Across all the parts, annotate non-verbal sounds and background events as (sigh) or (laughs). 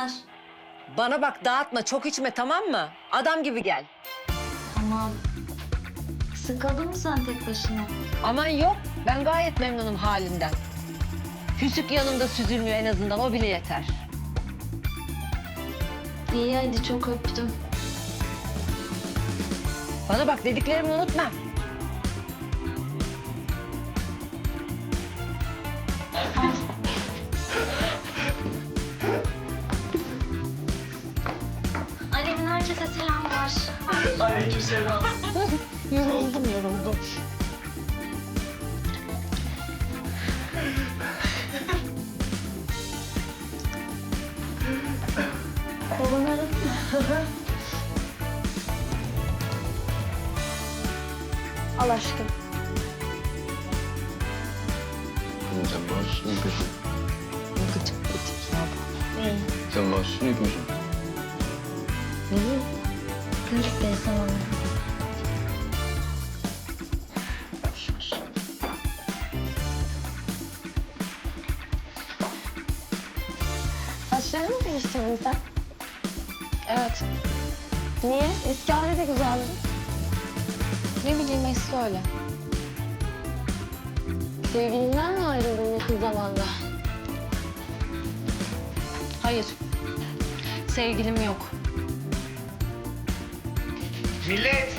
var. Bana bak dağıtma çok içme tamam mı? Adam gibi gel. Tamam. Sıkıldın mı sen tek başına? Aman yok ben gayet memnunum halinden. Hüsük yanımda süzülmüyor en azından o bile yeter. İyi hadi çok öptüm. Bana bak dediklerimi unutma. Annemin Yoruldum yoruldum. Aradın mı? (laughs) Al aşkım. Sen mahsusunu yapıyorsun. Gıcık gıcık ya. Sen mahsusunu yapıyorsun. Gıcık değil sana. Saçlarını mı değiştirdin sen? Evet. Niye? Eski hali de güzeldi. Ne bileyim eski öyle. Sevgilinden mi ayrıldın yakın zamanda? Hayır. Sevgilim yok. Millet!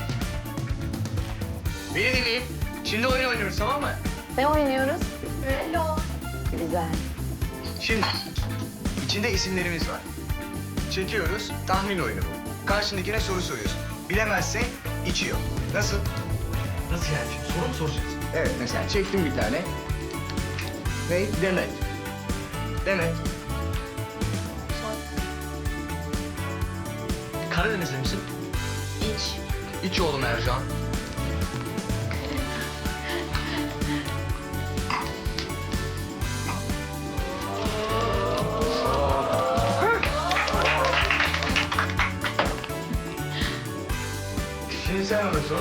Beni dinleyin. Şimdi oyun oynuyoruz tamam mı? Ne oynuyoruz? Güzel. Şimdi içinde isimlerimiz var. Çekiyoruz. Tahmin oyunu bu. Karşındakine soru soruyorsun. Bilemezsen içiyor. Nasıl? Nasıl yani? Şimdi soru mu soracaksın? Evet mesela çektim bir tane. Ne? Demet. Demet. Karadenizli misin? İç. İç oğlum Ercan. Şimdi sen ona sor.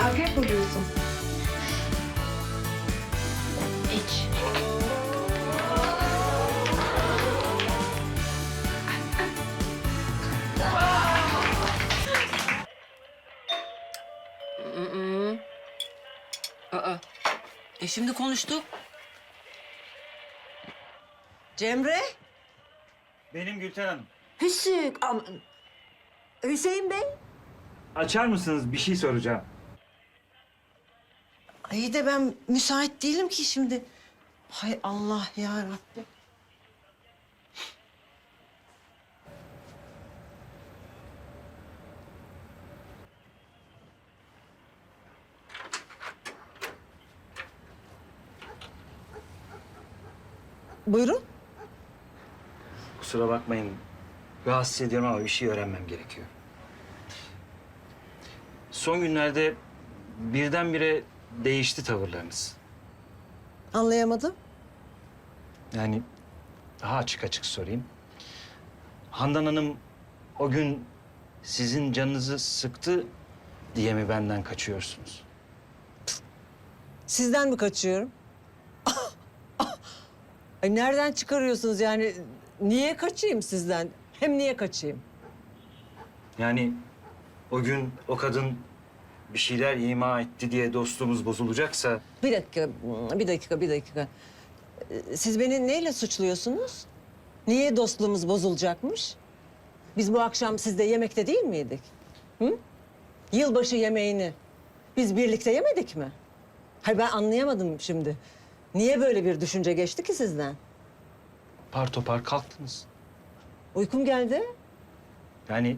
Akrep buluyorsun. Aa. E şimdi konuştuk. Cemre, Benim Gülten Hanım. Hüsük, aman. Hüseyin Bey. Açar mısınız? Bir şey soracağım. İyi de ben müsait değilim ki şimdi. Hay Allah ya Rabbi. Buyurun. Kusura bakmayın. Rahatsız ediyorum ama bir şey öğrenmem gerekiyor. Son günlerde birdenbire değişti tavırlarınız. Anlayamadım. Yani daha açık açık sorayım. Handan Hanım o gün sizin canınızı sıktı diye mi benden kaçıyorsunuz? Sizden mi kaçıyorum? Ay nereden çıkarıyorsunuz yani? Niye kaçayım sizden? Hem niye kaçayım? Yani o gün o kadın bir şeyler ima etti diye dostluğumuz bozulacaksa Bir dakika, bir dakika, bir dakika. Ee, Siz beni neyle suçluyorsunuz? Niye dostluğumuz bozulacakmış? Biz bu akşam sizde yemekte değil miydik? Hı? Yılbaşı yemeğini biz birlikte yemedik mi? Hayır ben anlayamadım şimdi. Niye böyle bir düşünce geçti ki sizden? par topar kalktınız. Uykum geldi. Yani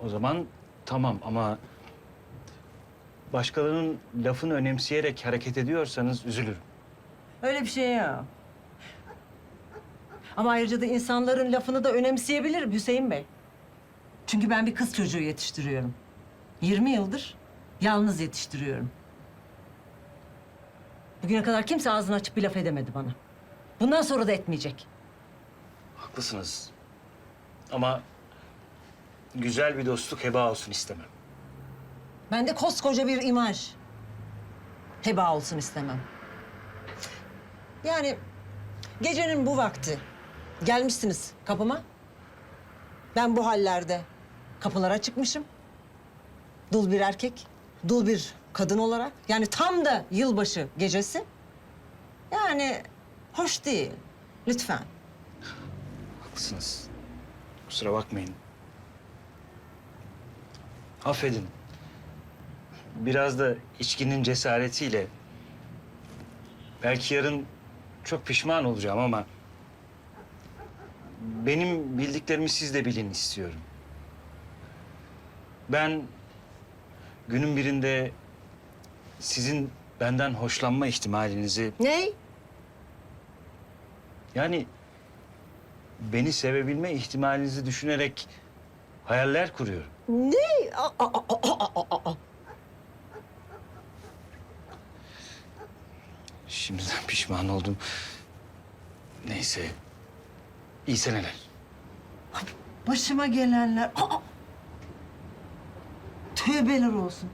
o zaman tamam ama başkalarının lafını önemseyerek hareket ediyorsanız üzülürüm. Öyle bir şey ya. Ama ayrıca da insanların lafını da önemseyebilirim Hüseyin Bey. Çünkü ben bir kız çocuğu yetiştiriyorum. 20 yıldır yalnız yetiştiriyorum. Bugüne kadar kimse ağzını açıp bir laf edemedi bana. Bundan sonra da etmeyecek. Haklısınız. Ama güzel bir dostluk heba olsun istemem. Ben de koskoca bir imaj. Heba olsun istemem. Yani gecenin bu vakti Gelmişsiniz kapıma. Ben bu hallerde kapılara çıkmışım. Dul bir erkek, dul bir kadın olarak. Yani tam da yılbaşı gecesi. Yani hoş değil. Lütfen. Haklısınız. Kusura bakmayın. Affedin. Biraz da içkinin cesaretiyle... Belki yarın çok pişman olacağım ama... Benim bildiklerimi siz de bilin istiyorum. Ben günün birinde sizin benden hoşlanma ihtimalinizi Ne? yani beni sevebilme ihtimalinizi düşünerek hayaller kuruyorum. Ne? Aa, aa, aa, aa, aa. Şimdiden pişman oldum. Neyse. İyi seneler. Başıma gelenler. Aa! Tövbeler olsun.